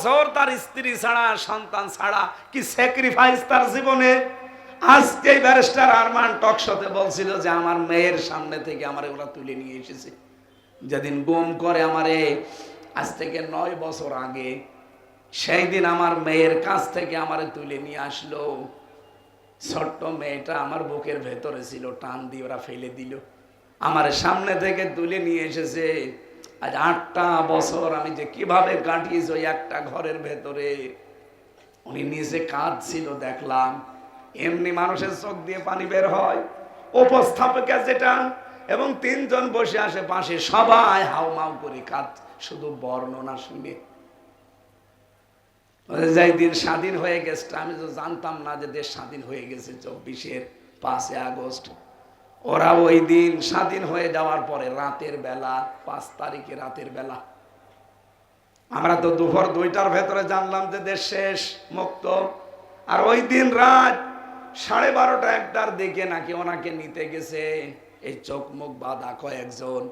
বছর তার স্ত্রী ছাড়া, সন্তান ছাড়া কি স্যাক্রিফাইস তার জীবনে? আজকে ব্যারিস্টার আরমান টকশোতে বলছিল যে আমার মেয়ের সামনে থেকে আমার ওরা তুলে নিয়ে এসেছে। যেদিন গুম করে আমারে, আজ থেকে নয় বছর আগে সেই দিন আমার মেয়ের কাছ থেকে আমারে তুলে নিয়ে আসলো। ছোট্ট মেয়েটা আমার বুকের ভেতরে ছিল, টান দিয়ে ওরা ফেলে দিল। আমার সামনে থেকে তুলে নিয়ে এসেছে। আজ আটটা বছর আমি যে কীভাবে কাটিয়েছি ওই একটা ঘরের ভেতরে। উনি নিজে কাঁদছিল, দেখলাম। এমনি মানুষের চোখ দিয়ে পানি বের হয়। উপস্থাপিকা যেটা এবং তিনজন বসে আসে পাশে, সবাই হাউমাউ করে কাঁদ, শুধু বর্ণনা শুনে। যাই দিন স্বাধীন হয়ে গেছে, আমি তো জানতাম না যে দেশ স্বাধীন হয়ে গেছে চব্বিশের পাঁচই আগস্ট। ওরা ওই দিন স্বাধীন হয়ে যাওয়ার পরে রাতের বেলা, পাঁচ তারিখে রাতের বেলা। আমরা তো দুপুর দুইটার ভেতরে জানলাম যে দেশ শেষ, মুক্ত। আর ওই দিন রাত সাড়ে বারোটা একটার দিকে নাকি ওনাকে নিতে গেছে। এই চোখ মুখ বাঁধা কয়েকজন।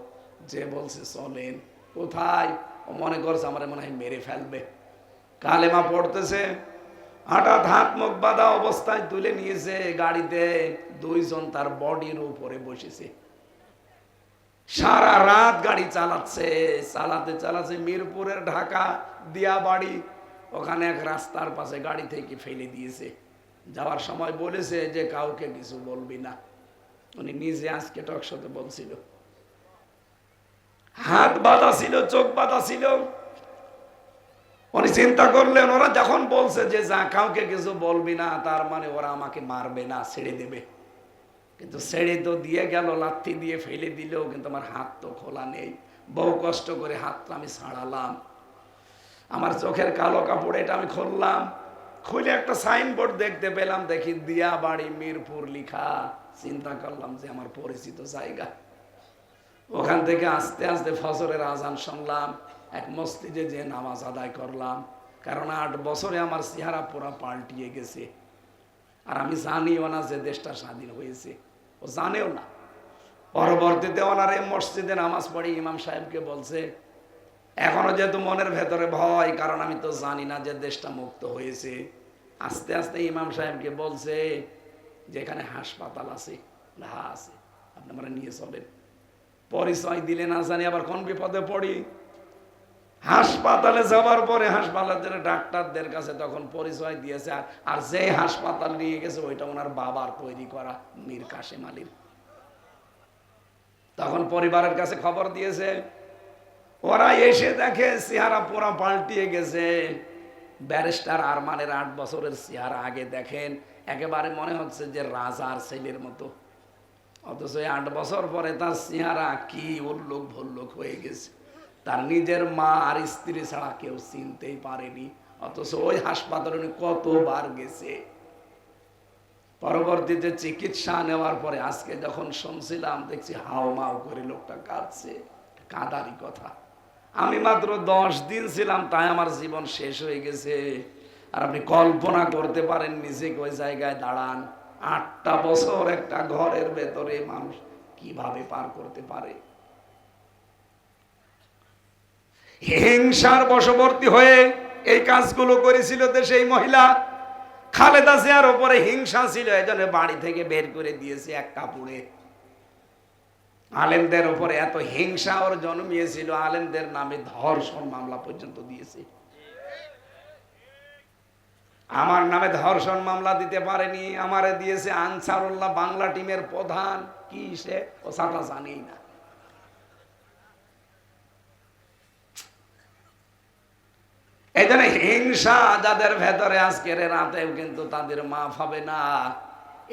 যে বলছে চলেন কোথায়? মনে করছে, আমার মনে হয় মেরে ফেলবে। কালেমা পড়তেছে হঠাৎ হাত মুখ বাঁধা অবস্থায় তুলে নিয়েছে গাড়িতে দুইজন তার বডির উপরে বসেছে। সারা রাত গাড়ি চালাচ্ছে, চালাতে চালাচ্ছে মিরপুরের ঢাকা দিয়া বাড়ি ওখানে এক রাস্তার পাশে গাড়ি থেকে ফেলে দিয়েছে। যাওয়ার সময় বলেছে যে কাউকে কিছু বলবি না। উনি নিজে আজকে টকশোতে বলছিল। হাত বাঁধা ছিল, চোখ বাঁধা ছিল। উনি চিন্তা করলেন, ওরা যখন বলছে যে, যা, কাউকে কিছু বলবি না, তার মানে ওরা আমাকে মারবে না, ছেড়ে দেবে। কিন্তু ছেড়ে তো দিয়ে গেল লাথি দিয়ে ফেলে দিলেও কিন্তু আমার হাত তো খোলা নেই। বহু কষ্ট করে হাতটা আমি ছাড়ালাম। আমার চোখের কালো কাপড় এটা আমি খুললাম। খুলে একটা সাইনবোর্ড দেখতে পেলাম, দেখি দিয়া বাড়ি মিরপুর লিখা। চিন্তা করলাম যে, আমার পরিচিত জায়গা। ওখান থেকে আস্তে আস্তে ফজরের আজান শুনলাম। এক মসজিদে যে নামাজ আদায় করলাম, কারণ আট বছরে আমার চেহারা পুরা পাল্টিয়ে গেছে। আর আমি জানিও না যে দেশটা স্বাধীন হয়েছে। ও জানেও না। পরবর্তীতে ওনার এই মসজিদে নামাজ পড়ে ইমাম সাহেবকে বলছে, এখনও যেহেতু মনের ভেতরে ভয়, কারণ আমি তো জানি না যে দেশটা মুক্ত হয়েছে। আস্তে আস্তে ইমাম সাহেবকে বলছে যে এখানে হাসপাতাল আছে হ্যাঁ আছে, আপনি আমরা নিয়ে চলেন। পরিচয় দিলে না জানি আবার কোন বিপদে পড়ি। হাসপাতালে যাওয়ার পরে হাসপাতালের ডাক্তারদের কাছে তখন পরিচয় দিয়েছে, আর আর যে হাসপাতাল নিয়ে গেছে, ওইটা ওনার বাবার তৈরি করা মীর কাশেম আলীর। তখন পরিবারের কাছে খবর দিয়েছে, ওরা এসে দেখে চেহারা পুরা পাল্টিয়ে গেছে। ব্যারিস্টার আরমানের আট বছরের চেহারা আগে দেখেন, একেবারে মনে হচ্ছে যে রাজার ছেলের মতো। অথচ আট বছর পরে তার চেহারা কি উল্লোক ভল্লোক হয়ে গেছে। তার নিজের মা আর স্ত্রী ছাড়া কেউ চিনতেই পারেনি। অথচ ওই হাসপাতালে উনি কতবার গেছে। পরবর্তীতে চিকিৎসা নেওয়ার পরে আজকে যখন শুনছিলাম, দেখছি হাও মাও করে লোকটা কাঁদছে। কাঁদারই কথা। আমি মাত্র দশ দিন ছিলাম, তাই আমার জীবন শেষ হয়ে গেছে। আর আপনি কল্পনা করতে পারেন নিজেকে ওই জায়গায় দাঁড়ান। আটটা বছর একটা ঘরের ভেতরে মানুষ কীভাবে পার করতে পারে? হিংসার বশবর্তী হয়ে এই কাজগুলো করেছিল দেশে এই মহিলা। খালেদা জিয়ার ওপরে হিংসা ছিল, এই জন্য বাড়ি থেকে বের করে দিয়েছে এক কাপড়ে। আলেমদের ওপরে এত হিংসা ওর জন্মিয়েছিল, আলেমদের নামে ধর্ষণ মামলা পর্যন্ত দিয়েছে। আমার নামে ধর্ষণ মামলা দিতে পারেনি, আমারে দিয়েছে আনসারুল্লাহ বাংলা টিমের প্রধান। কি সে? সাটা জানি না এই জন্য হিংসা যাদের ভেতরে আজকের রাতেও কিন্তু তাদের মাফ হবে না।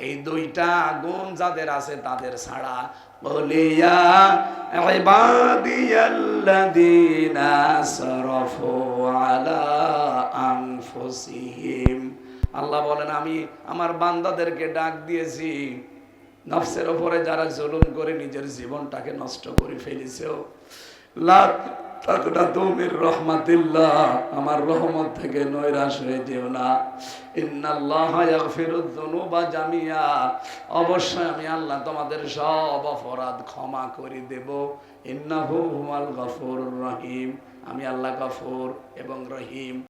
এই দুইটা গুণ যাদের আছে তাদের ছাড়া বলিয়া ইবাদিয়াল্লাযীনা আসরাফু আলা আনফুসিহিম। আল্লাহ বলেন, আমি আমার বান্দাদেরকে ডাক দিয়েছি, নফসের ওপরে যারা জুলুম করে নিজের জীবনটাকে নষ্ট করে ফেলেছে তুমির রহমাতিল্লাহ, আমার রহমত থেকে নৈরাশ হয়ে যেও না। জামিয়া। অবশ্যই আমি আল্লাহ তোমাদের সব অপরাধ ক্ষমা করে দেব। ইন্নাহু হুমাল গফুর রহিম। আমি আল্লাহ গফুর এবং রহিম।